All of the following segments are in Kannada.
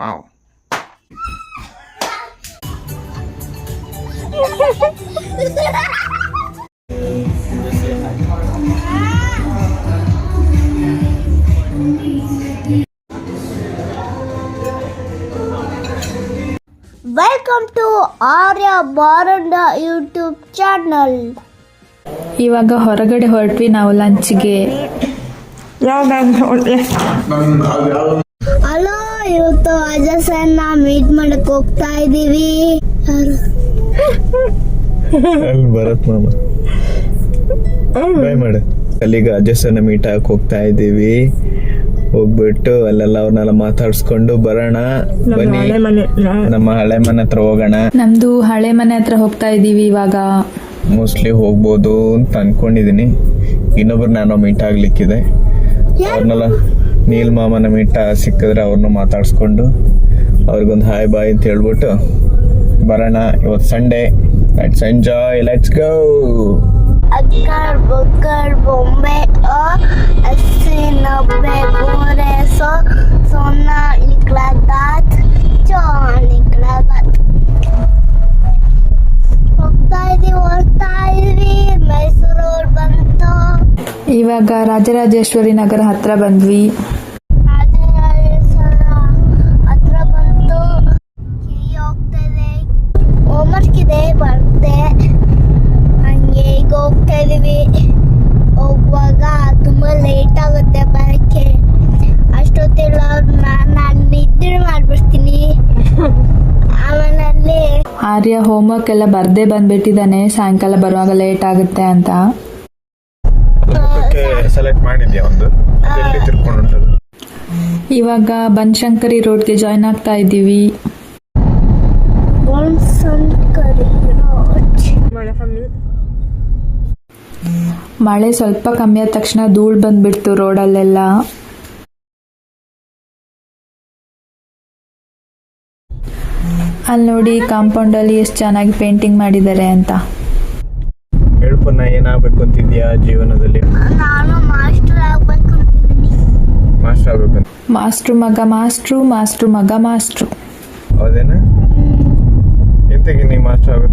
Wow welcome to Arya Baranda YouTube channel ಇವಾಗ ಹೊರಗಡೆ ಹೊರಟ್ವಿ ನಾವು ಲಂಚ್ಗೆ ಯಾವ್ದಾದ್ರು ಸರ್ನ ಮೀಟ್ ಮಾಡಕ್ ಹೋಗ್ತಾ ಇದೀವಿ? ಅಲ್ಲಿ ಭರತ್ ಮಾಮ. ಬಾಯ್ ಮಾಡು. ಅಲ್ಲಿಗ ಅಜಸ್ಸನ್ನ ಮೀಟ್ ಆಗಕ್ ಹೋಗ್ತಾ ಇದ್ದೀವಿ ಹೋಗ್ಬಿಟ್ಟು ಅಲ್ಲೆಲ್ಲ ಅವ್ರನ್ನೆಲ್ಲ ಮಾತಾಡ್ಸ್ಕೊಂಡು ಬರೋಣ. ಬನ್ನಿ. ನಮ್ಮ ಹಳೆ ಮನೆ ಹತ್ರ ಹೋಗೋಣ. ನಮ್ದು ಹಳೆ ಮನೆ ಹತ್ರ ಹೋಗ್ತಾ ಇದೀವಿ ಇವಾಗ. ಮೋಸ್ಟ್ಲಿ ಹೋಗ್ಬೋದು ಅಂತ ಅನ್ಕೊಂಡಿದೀನಿ. ಇನ್ನೊಬ್ರು ನಾನು ಮೀಟ್ ಆಗ್ಲಿಕ್ಕಿದೆ. ಅವ್ರನ್ನೆಲ್ಲ ನೀಲ್ ಮಾಮನ ಮೀಟ್ ಸಿಕ್ಕಿದ್ರೆ ಅವ್ರನ್ನ ಮಾತಾಡ್ಸ್ಕೊಂಡು. ಅವ್ರಿಗೊಂದು ಹಾಯ್ ಬಾಯ್ ಅಂತ ಹೇಳ್ಬಿಟ್ಟು ಬರೋಣ ಇವತ್ತು Sunday let's enjoy let's go ಅಕ್ಕರ್ ಬಕ್ಕರ್ ಬೊಂಬೆ ಅ ಅಸ್ಸಿ ನಬ್ಬೆ ಗೋರೆ ಸೊ ಸೊನ್ನ ನಿಕ್ಲಾ ದಾತ್ ಚೋ ನಿಕ್ಲಾ ದಾತ್. ಹೋಗ್ತಾ ಇದೀವಿ ಹೋಗ್ತಾ ಇದ್ವಿ ಮೈಸೂರು ಬಂತು. ಇವಾಗ ರಾಜರಾಜೇಶ್ವರಿ ನಗರ ಹತ್ರ ಬಂದ್ವಿ. ಆರ್ಯ ಹೋಮ್ವರ್ಕ್ ಎಲ್ಲ ಬರ್ದೇ ಬಂದ್ಬಿಟ್ಟಿದ್ದಾನೆ. ಸಾಯಂಕಾಲ ಬರುವಾಗ ಲೇಟ್ ಆಗುತ್ತೆ ಅಂತ. ಸೆಲೆಕ್ಟ್ ಮಾಡಿದ್ಯಾ ಒಂದು? ಎಲ್ಲಿ ತಿರ್ಕೊಂಡು ಉಂಟದು ಇವಾಗ ಬನಶಂಕರಿ ರೋಡ್ಗೆ ಜಾಯ್ನ್ ಆಗ್ತಾ ಇದ್ದೀವಿ. ಮಳೆ ಸ್ವಲ್ಪ ಕಮ್ಮಿ ಆದ ತಕ್ಷಣ ಧೂಳು ಬಂದ್ಬಿಡ್ತು ರೋಡಲ್ಲೆಲ್ಲ ಅಲ್ಲಿ ನೋಡಿ ಕಾಂಪೌಂಡಲ್ಲಿ ಎಷ್ಟು ಚೆನ್ನಾಗಿ ಪೇಂಟಿಂಗ್ ಮಾಡಿದ್ದಾರೆ ಅಂತ. ಹೇಳ್ಪನ್ನ ಏನಾಗಬೇಕು ಅಂತಿದ್ಯಾ ಜೀವನದಲ್ಲಿ? ನಾನು ಮಾಸ್ಟರ್ ಆಗ್ಬೇಕು ಅಂತಿದ್ದೀನಿ. ಮಾಸ್ಟರ್ ಆಗಬೇಕು ಮಾಸ್ಟ್ರು ಮಗ ಮಾಸ್ಟ್ರು ಮಾಸ್ಟ್ರು ಮಗ ಮಾಸ್ಟ್ರು ಹೌದೇನಾ? ಎಂತಕ್ಕೆ ನೀವು ಮಾಸ್ಟರ್ ಆಗ್ಬೇಕು?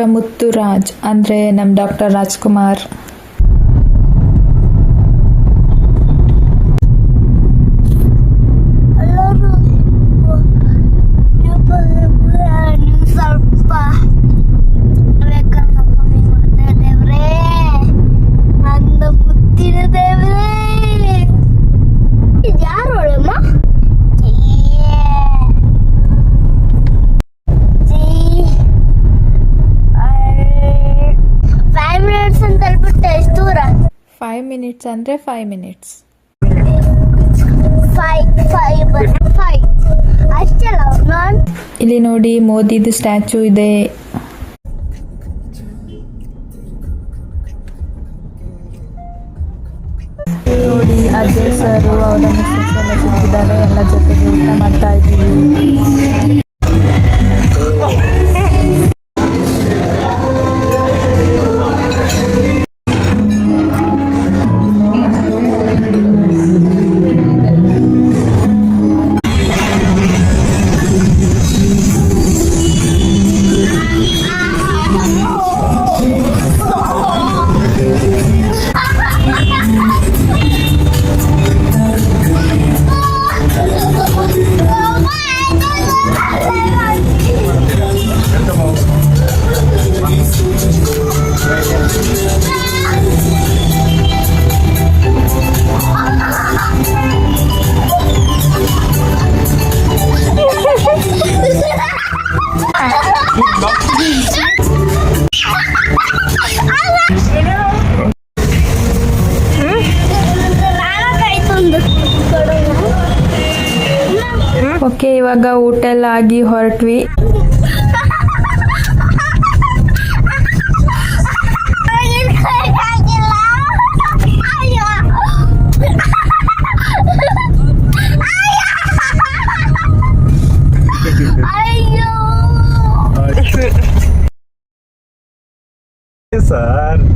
ಡಾಕ್ಟರ್ ಮುತ್ತುರಾಜ್ ಅಂದ್ರೆ ನಮ್ಮ ಡಾಕ್ಟರ್ ರಾಜ್ಕುಮಾರ್ ಎಲ್ಲರೂ ನೀವು ಸ್ವಲ್ಪ ಬೇಕನ್ನ ಕಮ್ಮಿ ಮಾಡ್ತಾ ದೇವ್ರೇ ನನ್ನ ಮುತ್ತಿನ ದೇವ್ರೇ ಇದು ಯಾರು ಒಳಮ್ಮ ಫೈವ್ ಮಿನಿಟ್ಸ್ ಅಂತ ಹೇಳ್ಬಿಟ್ಟೆ ಎಷ್ಟು ದೂರ ಫೈವ್ ಮಿನಿಟ್ಸ್ ಅಂದರೆ five minutes five five five ಅಷ್ಟಲ್ಲ ನಾನು? ಇಲ್ಲಿ ನೋಡಿ ಮೋದಿದು ಸ್ಟ್ಯಾಚು ಇದೆ. ನೋಡಿ ಅಜಯ್ ಸರ್ ಅವರ ಇದ್ದಾರೆ ಎಲ್ಲ ಸಿಕ್ಕಿದ್ದಾರೆ ಎಲ್ಲ ಜೊತೆಗೆ ಊಟ ಮಾಡ್ತಾ ಇದ್ದೀವಿ. Oke, warga hotel lagi hortwi. Ayo. Ayo. Ayo.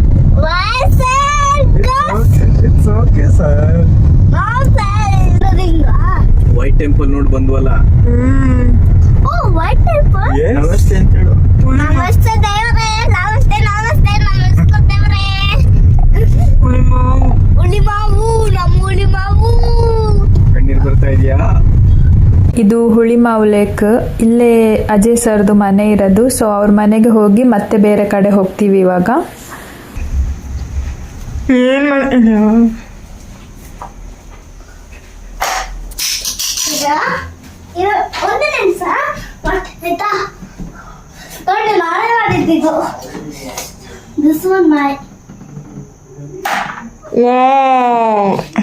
White temple ನೋಡಿ ಬಂದ್ವಲ್ಲ? white paper? ನಮಸ್ತೆ ಅಂತ ಹೇಳು. ನಮಸ್ತೆ ದೇವ್ರೇ ನಮಸ್ತೆ ನಮಸ್ತೆ ನಮಸ್ತೆ ದೇವ್ರೇ. ಹುಳಿ ಮಾವು ನಮ್ಮ ಹುಳಿ ಮಾವು ಕಣ್ಣೀರ್ ಬರ್ತಾ ಇದೆಯಾ? ಇದು ಹುಳಿಮಾವು ಲೇಕ್. ಇಲ್ಲೇ ಅಜಯ್ ಸರ್ದು ಮನೆ ಇರೋದು. ಸೊ ಅವ್ರ ಮನೆಗೆ ಹೋಗಿ ಮತ್ತೆ ಬೇರೆ ಕಡೆ ಹೋಗ್ತೀವಿ ಇವಾಗ. ಈಗ ಇದು ಒಂದು ನಿಮಿಷ ಆಯ್ತಾ ನೋಡಿ ನಾಳೆ ಮಾಡಿದ್ದು ದಿಸ್ ಒನ್ ಮೈ ಪಪ್ಪಾ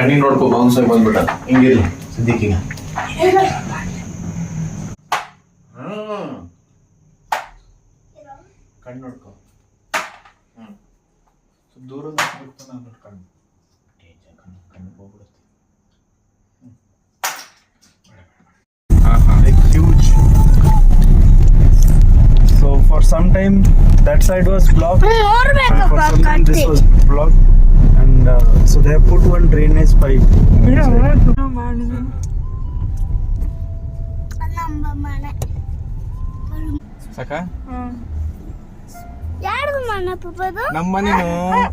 ಕಣ್ಣಿಗೆ ನೋಡ್ಕೊ ಬೌನ್ಸ್ ಆಗಿ ಬಂದ್ಬಿಟ್ಟ. ಹಿಂಗಿರ್ಲಿ ಸದ್ಯಕ್ಕಿಗೆ ಹ್ಮ್. ಕಣ್ಣು ನೋಡ್ಕೊ. ಹ್ಮ್. ಸ್ವಲ್ಪ ಹೋಗ್ತಾ ನಾನು ನೋಡ್ಕೊಂಡು ಕಣ್ಣು. ಕಣ್ಣು ಹೋಗ್ಬಿಡುತ್ತೆ. like huge. So for some time that side was blocked. And for ನೋಡ್ಬೇಕಪ್ಪ some time this was blocked, and uh, so they have put one drainage pipe. ನಮ್ಮ ಮನೆ ಸಾಕ? ಯಾರ್ದು ಮನೆ ಅದು ನಮ್ಮ ಮನೇನು?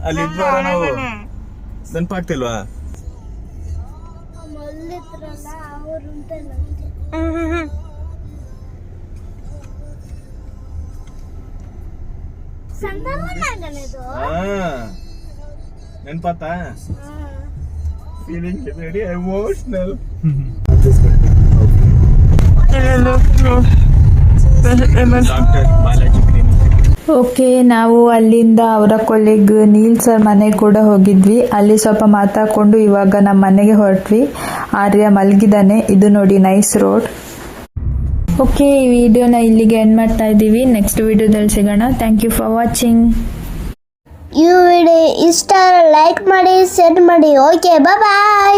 ಅಲ್ಲಿ ಇದ್ವಾರ ನಾವು. ನೆನಪಾಗ್ತಿಲ್ವಾ? ಮಲ್ಲಿದ್ರಲ್ಲ ಅವರು ಉಂಟಲ್ಲ ಸಂದರ್ಭನಾಗನೇದು ನೆನ್ಪಾತ feeling emotional. Doctor Balaji clinic okay ನಾವು ಅಲ್ಲಿಂದ ಅವರ ಕೊಲೆಗ್ ನೀಲ್ ಸರ್ ಮನೆಗೆ ಕೂಡ ಹೋಗಿದ್ವಿ. ಅಲ್ಲಿ ಸ್ವಲ್ಪ ಮಾತಾಡ್ಕೊಂಡು ಇವಾಗ ನಮ್ಮ ಮನೆಗೆ ಹೊರಟ್ವಿ. ಆರ್ಯ ಮಲಗಿದ್ದಾನೆ. ಇದು ನೋಡಿ ನೈಸ್ ರೋಡ್ ಓಕೆ ಈ ವಿಡಿಯೋನ ಇಲ್ಲಿಗೆ ಎಂಡ್ ಮಾಡ್ತಾ ಇದ್ದೀವಿ. ನೆಕ್ಸ್ಟ್ ವಿಡಿಯೋದಲ್ಲಿ ಸಿಗೋಣ. ಥ್ಯಾಂಕ್ ಯು ಫಾರ್ ವಾಚಿಂಗ್ ಈ ವಿಡಿಯೋ ಇಷ್ಟ ಲೈಕ್ ಮಾಡಿ ಶೇರ್ ಮಾಡಿ. Okay bye